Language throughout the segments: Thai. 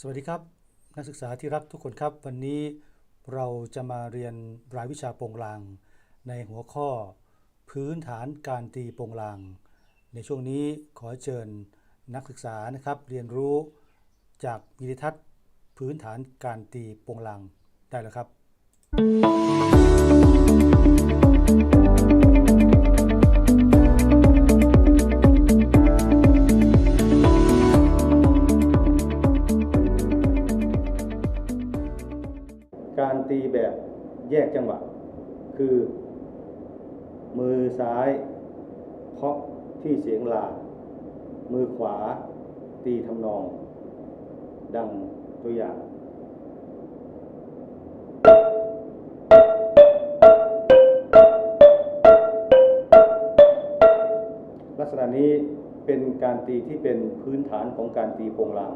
สวัสดีครับ นักศึกษาที่รักทุกคนครับ วันนี้เราจะมาเรียนรายวิชาโปงลาง ในหัวข้อพื้นฐานการตีโปงลาง ในช่วงนี้ขอเชิญนักศึกษานะครับ เรียนรู้จากวิดีทัศน์ พื้นฐานการตีโปงลางได้แล้วครับ แยกจังหวะ คือ มือซ้ายเคาะที่เสียงลา มือขวา ตีทำนอง ดังตัวอย่างลักษณะนี้เป็นการตีที่เป็นพื้นฐานของการตีโปงลาง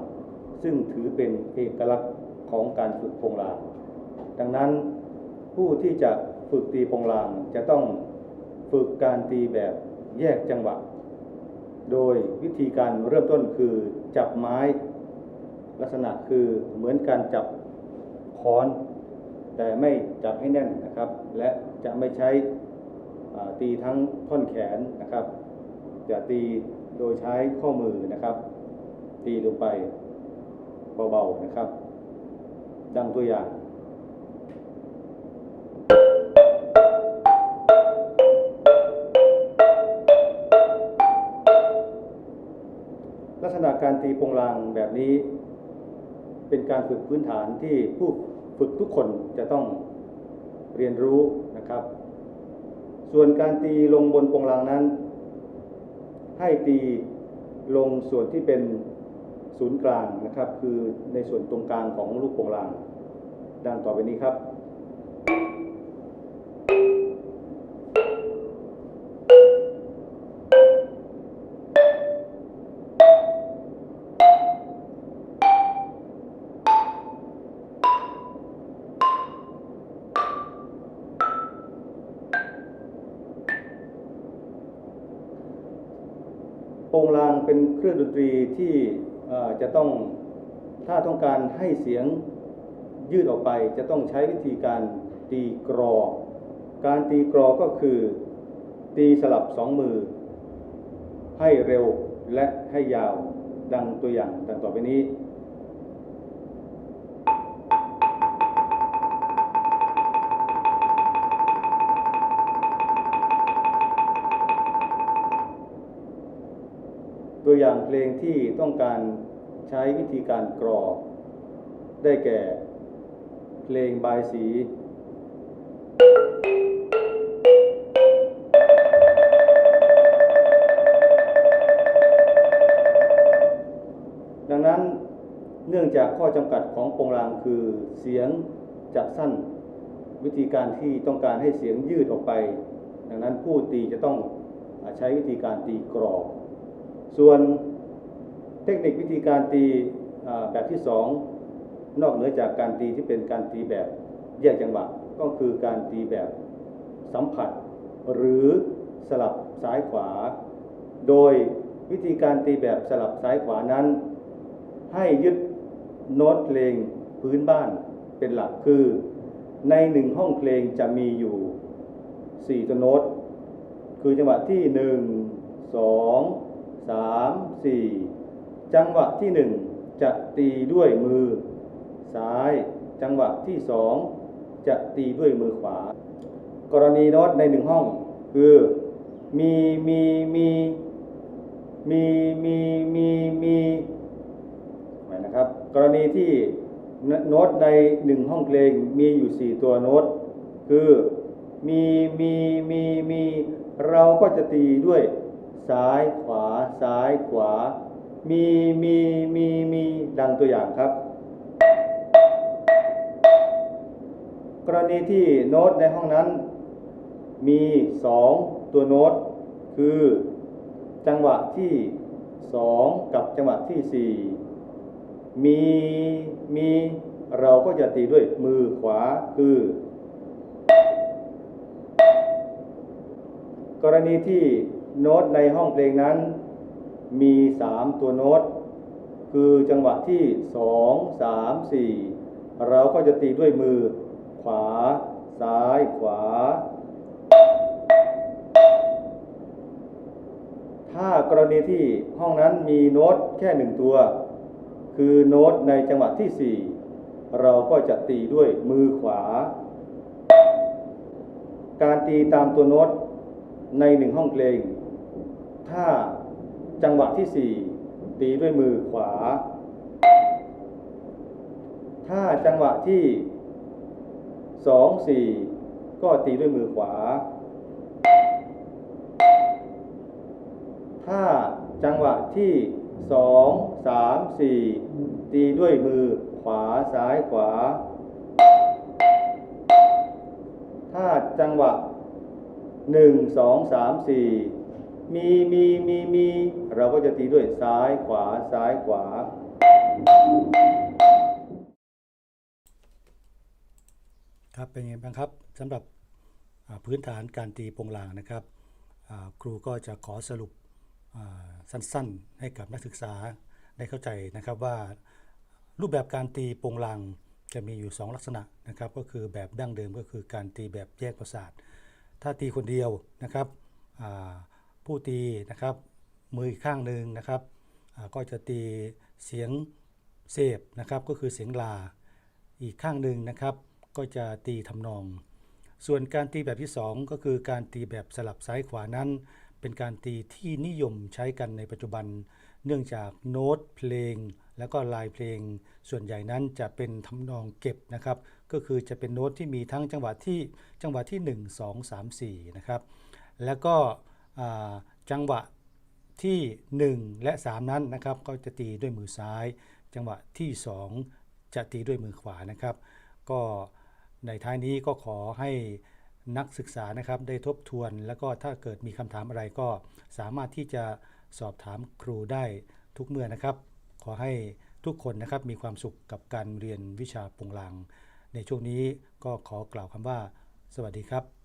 ซึ่งถือเป็นเอกลักษณ์ของการฝึกโปงลาง ดังนั้น ผู้ที่จะฝึกตีโปงลางจะต้องฝึกการตีแบบแยกจังหวะ โดยวิธีการเริ่มต้นคือจับไม้ลักษณะคือเหมือนการจับค้อน แต่ไม่จับให้แน่นนะครับ และจะไม่ใช้ตีทั้งท่อนแขนนะครับ จะตีโดยใช้ข้อมือนะครับ ตีลงไปเบาๆนะครับ ดังตัวอย่าง การตีโปงลางแบบนี้ เป็นการฝึกพื้นฐานที่ผู้ฝึกทุกคนจะต้องเรียนรู้นะครับ ส่วนการตีลงบนโปงลางนั้น ให้ตีลงส่วนที่เป็นศูนย์กลางนะครับ คือในส่วนตรงกลางของลูกโปงลาง ดังต่อไปนี้ครับ โปงลางเป็นเครื่องดนตรีที่จะต้องถ้าต้องการให้เสียงยืดออกไป จะต้องใช้วิธีการตีกรอ การตีกรอก็คือ ตีสลับสองมือ ให้เร็วและให้ยาวดังตัวอย่างดังต่อไปนี้ อย่างเพลงที่ต้องการใช้วิธีการกรอได้แก่ เพลงบายสีดังนั้นเนื่องจากข้อจำกัดของโปงลางคือเสียงจะสั้น วิธีการที่ต้องการให้เสียงยืดออกไป ดังนั้นผู้ตีจะต้องใช้วิธีการตีกรอ ส่วนเทคนิควิธีการตีแบบที่สองนอกเหนือจากการตีที่เป็นการตีแบบแยกจังหวะก็คือการตีแบบสัมผัส หรือสลับซ้ายขวา โดยวิธีการตีแบบสลับซ้ายขวานั้น ให้ยึดโน้ตเพลงพื้นบ้านเป็นหลักคือในหนึ่งห้องเพลงจะมีอยู่ 4 ตัวโน้ต คือจังหวะที่ 1 2 3 4 จังหวะที่ 1 จะตีด้วยมือ ซ้าย จังหวะที่ 2 จะตีด้วยมือขวา กรณีโน้ตในหนึ่งห้อง คือมีมีมีมีมีมีมีมนะครับ กรณีที่โน้ตในหนึ่งห้องเพลงมีอยู่ 4 ตัวโน้ต คือมีมีมีมีเราก็จะตีด้วย ซ้ายขวา ซ้ายขวา มีมีมีมีดังตัวอย่างครับ กรณีที่โน้ตในห้องนั้น มี 2 ตัวโน้ต คือจังหวะที่ 2 กับจังหวะที่ 4 มีมีเราก็จะตีด้วยมือขวาคือ กรณีที่ โน้ตในห้องเพลงนั้น มี 3 ตัวโน้ต คือจังหวะที่สองสามสี่เราก็จะตีด้วยมือ ขวา ซ้าย ขวา ถ้ากรณีที่ห้องนั้นมีโน้ตแค่หนึ่งตัว คือโน้ตในจังหวะที่สี่เราก็จะตีด้วยมือขวา การตีตามตัวโน้ตในหนึ่งห้องเพลง ถ้าจังหวะที่สี่ตีด้วยมือขวา ถ้าจังหวะที่สองสี่ก็ตีด้วยมือขวา ถ้าจังหวะที่สองสามสี่ตีด้วยมือขวาซ้ายขวา ถ้าจังหวะหนึ่งสองสา มีมีมีมี เราก็จะตีด้วยซ้ายขวาซ้ายขวา ครับเป็นไงบ้างครับสำหรับพื้นฐานการตีโปงลางนะครับ ครูก็จะขอสรุปสั้นๆ ให้กับนักศึกษาได้เข้าใจนะครับว่ารูปแบบการตีโปงลางจะมีอยู่ 2 ลักษณะนะครับก็คือแบบดั้งเดิมก็คือการตีแบบแยกประสาท ถ้าตีคนเดียวนะครับ ผู้ตีนะครับ มืออีกข้างหนึ่งนะครับก็จะตีเสียงเสพนะครับก็คือเสียงลา อีกข้างหนึ่งนะครับ ก็จะตีทำนอง ส่วนการตีแบบที่ 2 ก็คือการตีแบบสลับซ้ายขวานั้น เป็นการตีที่นิยมใช้กันในปัจจุบัน เนื่องจากโน้ตเพลง แล้วก็ลายเพลง ส่วนใหญ่นั้นจะเป็นทำนองเก็บนะครับ ก็คือจะเป็นโน้ตที่มีทั้งจังหวะที่จังหวะที่ 1 2 3 4นะครับแล้วก็ จังหวะที่ 1 และ 3 นั้นนะครับก็จะตีด้วยมือซ้าย จังหวะที่ 2 จะตีด้วยมือขวานะครับ ก็ในท้ายนี้ก็ขอให้นักศึกษานะครับได้ทบทวน แล้วก็ถ้าเกิดมีคำถามอะไรก็สามารถที่จะสอบถามครูได้ทุกเมื่อนะครับ ขอให้ทุกคนนะครับมีความสุขกับการเรียนวิชาปรุงลาง ในช่วงนี้ก็ขอกล่าวคำว่า สวัสดีครับ